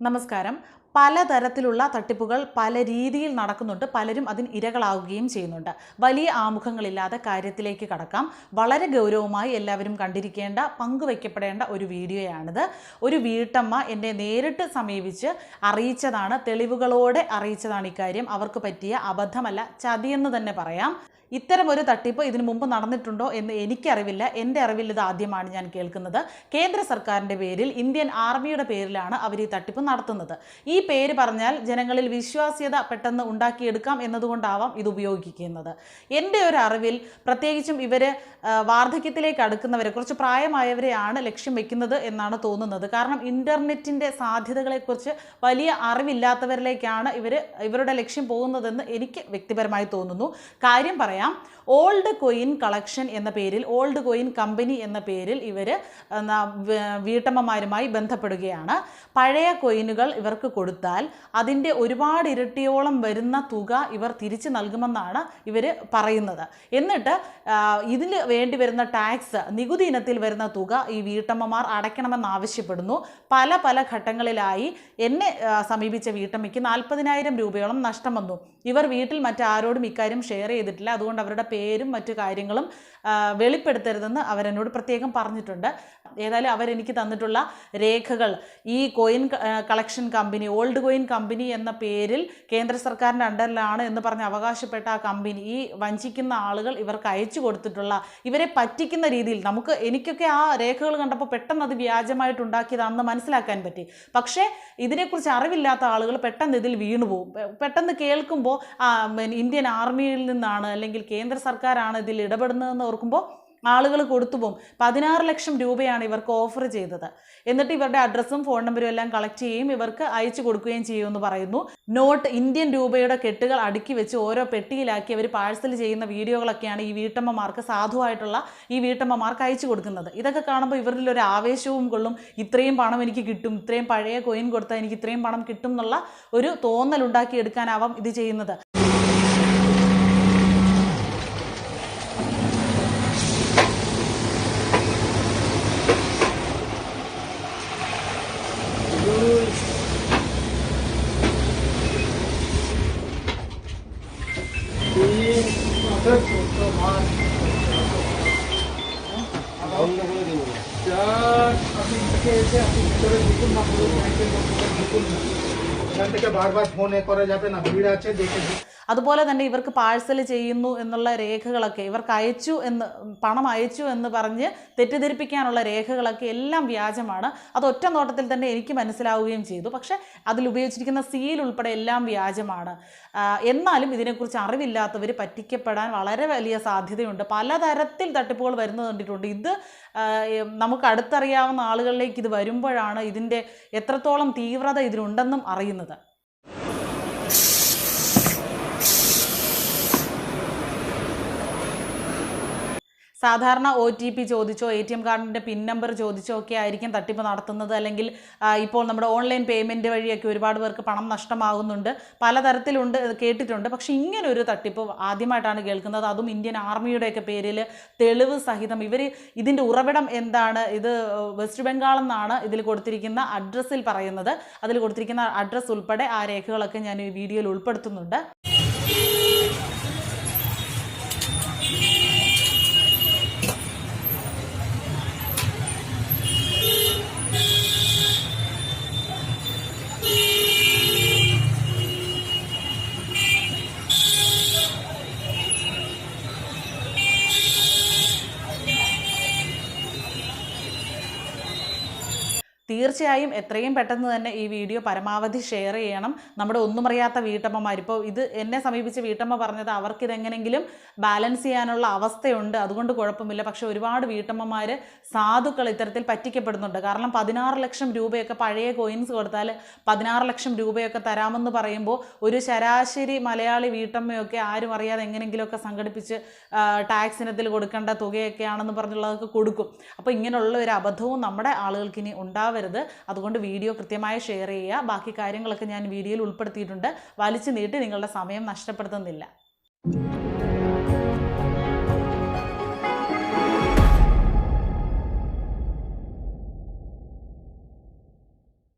നമസ്കാരം. പലതരത്തിലുള്ള തട്ടിപ്പുകൾ പല രീതിയിൽ നടക്കുന്നുണ്ട്. പലരും അതിന് ഇരകളാവുകയും ചെയ്യുന്നുണ്ട്. വലിയ ആമുഖങ്ങളില്ലാതെ കാര്യത്തിലേക്ക് കടക്കാം. വളരെ ഗൗരവമായി എല്ലാവരും കണ്ടിരിക്കേണ്ട പങ്കുവയ്ക്കപ്പെടേണ്ട ഒരു വീഡിയോയാണിത്. ഒരു വീട്ടമ്മ എന്നെ നേരിട്ട് സമീപിച്ച് അറിയിച്ചതാണ് തെളിവുകളോടെ അറിയിച്ചതാണ് ഇക്കാര്യം. അവർക്ക് പറ്റിയ അബദ്ധമല്ല ചതിയെന്ന് തന്നെ പറയാം. ഇത്തരം ഒരു തട്ടിപ്പ് ഇതിനു മുമ്പ് നടന്നിട്ടുണ്ടോ എന്ന് എനിക്കറിവില്ല. എന്റെ അറിവിൽ ഇത് ആദ്യമാണ് ഞാൻ കേൾക്കുന്നത്. കേന്ദ്ര സർക്കാരിന്റെ പേരിൽ ഇന്ത്യൻ ആർമിയുടെ പേരിലാണ് അവർ ഈ തട്ടിപ്പ് നടത്തുന്നത്. ഈ പേര് പറഞ്ഞാൽ ജനങ്ങളിൽ വിശ്വാസ്യത പെട്ടെന്ന് ഉണ്ടാക്കിയെടുക്കാം എന്നതുകൊണ്ടാവാം ഇത് ഉപയോഗിക്കുന്നത്. എന്റെ ഒരു അറിവിൽ പ്രത്യേകിച്ചും ഇവർ വാർദ്ധക്യത്തിലേക്ക് അടുക്കുന്നവരെ കുറച്ച് പ്രായമായവരെയാണ് ലക്ഷ്യം വെക്കുന്നത് എന്നാണ് തോന്നുന്നത്. കാരണം ഇന്റർനെറ്റിന്റെ സാധ്യതകളെക്കുറിച്ച് വലിയ അറിവില്ലാത്തവരിലേക്കാണ് ഇവർ ഇവരുടെ ലക്ഷ്യം പോകുന്നതെന്ന് എനിക്ക് വ്യക്തിപരമായി തോന്നുന്നു. കാര്യം പറയാം ഓൾഡ് കോയിൻ കളക്ഷൻ എന്ന പേരിൽ ഓൾഡ് കോയിൻ കമ്പനി എന്ന പേരിൽ ഇവർ വീട്ടമ്മമാരുമായി ബന്ധപ്പെടുകയാണ്. പഴയ കോയിനുകൾ ഇവർക്ക് കൊടുത്താൽ അതിന്റെ ഒരുപാട് ഇരട്ടിയോളം വരുന്ന തുക ഇവർ തിരിച്ചു നൽകുമെന്നാണ് ഇവർ പറയുന്നത്. എന്നിട്ട് ഇതിന് വേണ്ടി വരുന്ന ടാക്സ് നികുതി ഇനത്തിൽ വരുന്ന തുക ഈ വീട്ടമ്മമാർ അടയ്ക്കണമെന്നാവശ്യപ്പെടുന്നു പല പല ഘട്ടങ്ങളിലായി എന്നെ സമീപിച്ച വീട്ടമ്മയ്ക്ക് നാൽപ്പതിനായിരം രൂപയോളം നഷ്ടം വന്നു. ഇവർ വീട്ടിൽ മറ്റാരോടും ഇക്കാര്യം ഷെയർ ചെയ്തിട്ടില്ല. അതുകൊണ്ട് അവരുടെ പേരും മറ്റു കാര്യങ്ങളും വെളിപ്പെടുത്തരുതെന്ന് അവരെന്നോട് പ്രത്യേകം പറഞ്ഞിട്ടുണ്ട്. ഏതായാലും അവരെനിക്ക് തന്നിട്ടുള്ള രേഖകൾ ഈ coin collection company old coin company എന്ന പേരിൽ കേന്ദ്ര സർക്കാരിന്റെ അണ്ടറിലാണ് എന്ന് പറഞ്ഞ് അവകാശപ്പെട്ട ആ കമ്പനി ഈ വഞ്ചിക്കുന്ന ആളുകൾ ഇവർക്ക് അയച്ചു കൊടുത്തിട്ടുള്ള ഇവരെ പറ്റിക്കുന്ന രീതിയിൽ നമുക്ക് എനിക്കൊക്കെ ആ രേഖകൾ കണ്ടപ്പോൾ പെട്ടെന്ന് അത് വ്യാജമായിട്ടുണ്ടാക്കിയതാണെന്ന് മനസ്സിലാക്കാൻ പറ്റി. പക്ഷേ ഇതിനെക്കുറിച്ച് അറിവില്ലാത്ത ആളുകൾ പെട്ടെന്ന് ഇതിൽ വീണുപോകും പെട്ടെന്ന് കേൾക്കുമ്പോൾ ഇന്ത്യൻ ആർമിയിൽ നിന്നാണ് അല്ലെങ്കിൽ കേന്ദ്ര സർക്കാരാണ് ഇതിൽ ഇടപെടുന്നതെന്ന് ഓർക്കുമ്പോൾ ആളുകൾ കൊടുത്തു പോകും പതിനാറ് ലക്ഷം രൂപയാണ് ഇവർക്ക് ഓഫർ ചെയ്തത്. എന്നിട്ട് ഇവരുടെ അഡ്രസ്സും ഫോൺ നമ്പറും എല്ലാം കളക്ട് ചെയ്യുകയും ഇവർക്ക് അയച്ചു കൊടുക്കുകയും ചെയ്യുമെന്ന് പറയുന്നു. നോട്ട് ഇന്ത്യൻ രൂപയുടെ കെട്ടുകൾ അടുക്കി വെച്ച് ഓരോ പെട്ടിയിലാക്കി അവർ പാഴ്സൽ ചെയ്യുന്ന വീഡിയോകളൊക്കെയാണ് ഈ വീട്ടമ്മമാർക്ക് സാധുവായിട്ടുള്ള ഈ വീട്ടമ്മമാർക്ക് അയച്ചു കൊടുക്കുന്നത്. ഇതൊക്കെ കാണുമ്പോൾ ഇവരിൽ ഒരു ആവേശവും കൊള്ളും. ഇത്രയും പണം എനിക്ക് കിട്ടും. ഇത്രയും പഴയ കോയിൻ കൊടുത്താൽ എനിക്ക് ഇത്രയും പണം കിട്ടും എന്നുള്ള ഒരു തോന്നൽ ഉണ്ടാക്കിയെടുക്കാനാവാം ഇത് ചെയ്യുന്നത്. এখান থেকে বারবার ফোনে করা যাবে না ভিড় আছে দেখে അതുപോലെ തന്നെ ഇവർക്ക് പാഴ്സൽ ചെയ്യുന്നു എന്നുള്ള രേഖകളൊക്കെ ഇവർക്ക് അയച്ചു എന്ന് പണം അയച്ചു എന്ന് പറഞ്ഞ് തെറ്റിദ്ധരിപ്പിക്കാനുള്ള രേഖകളൊക്കെ എല്ലാം വ്യാജമാണ്. അത് ഒറ്റ നോട്ടത്തിൽ തന്നെ എനിക്ക് മനസ്സിലാവുകയും ചെയ്തു. പക്ഷേ അതിൽ ഉപയോഗിച്ചിരിക്കുന്ന സീൽ ഉൾപ്പെടെ എല്ലാം വ്യാജമാണ്. എന്നാലും ഇതിനെക്കുറിച്ച് അറിവില്ലാത്തവർ പറ്റിക്കപ്പെടാൻ വളരെ വലിയ സാധ്യതയുണ്ട്. പലതരത്തിൽ തട്ടിപ്പുകൾ വരുന്നത് കണ്ടിട്ടുണ്ട്. ഇത് നമുക്ക് അടുത്തറിയാവുന്ന ആളുകളിലേക്ക് ഇത് വരുമ്പോഴാണ് ഇതിന്റെ എത്രത്തോളം തീവ്രത ഇതിനുണ്ടെന്നും അറിയുന്നത്. സാധാരണ ഒ ടി പി ചോദിച്ചോ എ ടി എം കാർഡിന്റെ പിൻ നമ്പർ ചോദിച്ചോ ഒക്കെ ആയിരിക്കും തട്ടിപ്പ് നടത്തുന്നത്. അല്ലെങ്കിൽ ഇപ്പോൾ നമ്മുടെ ഓൺലൈൻ പേയ്മെന്റ് വഴിയൊക്കെ ഒരുപാട് പേർക്ക് പണം നഷ്ടമാകുന്നുണ്ട്. പലതരത്തിലുണ്ട് കേട്ടിട്ടുണ്ട്. പക്ഷേ ഇങ്ങനൊരു തട്ടിപ്പ് ആദ്യമായിട്ടാണ് കേൾക്കുന്നത്. അതും ഇന്ത്യൻ ആർമിയുടെയൊക്കെ പേരിൽ തെളിവ് സഹിതം. ഇവർ ഇതിന്റെ ഉറവിടം എന്താണ്? ഇത് വെസ്റ്റ് ബംഗാൾ എന്നാണ് ഇതിൽ കൊടുത്തിരിക്കുന്ന അഡ്രസ്സിൽ പറയുന്നത്. അതിൽ കൊടുത്തിരിക്കുന്ന അഡ്രസ്സ് ഉൾപ്പെടെ ആ രേഖകളൊക്കെ ഞാൻ ഈ വീഡിയോയിൽ ഉൾപ്പെടുത്തുന്നുണ്ട്. തീർച്ചയായും എത്രയും പെട്ടെന്ന് തന്നെ ഈ വീഡിയോ പരമാവധി ഷെയർ ചെയ്യണം. നമ്മുടെ ഒന്നും അറിയാത്ത വീട്ടമ്മമാർ ഇപ്പോൾ ഇത് എന്നെ സമീപിച്ച വീട്ടമ്മ പറഞ്ഞത് അവർക്കിതെങ്ങനെങ്കിലും ബാലൻസ് ചെയ്യാനുള്ള അവസ്ഥയുണ്ട്. അതുകൊണ്ട് കുഴപ്പമില്ല. പക്ഷെ ഒരുപാട് വീട്ടമ്മമാർ സാധുക്കൾ ഇത്തരത്തിൽ പറ്റിക്കപ്പെടുന്നുണ്ട്. കാരണം പതിനാറ് ലക്ഷം രൂപയൊക്കെ പഴയ കോയിൻസ് കൊടുത്താൽ പതിനാറ് ലക്ഷം രൂപയൊക്കെ തരാമെന്ന് പറയുമ്പോൾ ഒരു ശരാശരി മലയാളി വീട്ടമ്മയൊക്കെ ആരും അറിയാതെ എങ്ങനെങ്കിലുമൊക്കെ സംഘടിപ്പിച്ച് ടാക്സിനത്തിൽ കൊടുക്കേണ്ട തുകയൊക്കെയാണെന്ന് പറഞ്ഞുള്ളതൊക്കെ കൊടുക്കും. അപ്പോൾ ഇങ്ങനെയുള്ള ഒരു അബദ്ധവും നമ്മുടെ ആളുകൾക്ക് ഇനി ഉണ്ടാവരുത് അതുകൊണ്ട് വീഡിയോ കൃത്യമായി ഷെയർ ചെയ്യുക. ബാക്കി കാര്യങ്ങളൊക്കെ ഞാൻ വീഡിയോയിൽ ഉൾപ്പെടുത്തിയിട്ടുണ്ട്. വലിച്ചു നീട്ടി നിങ്ങളുടെ സമയം നഷ്ടപ്പെടുത്തുന്നില്ല.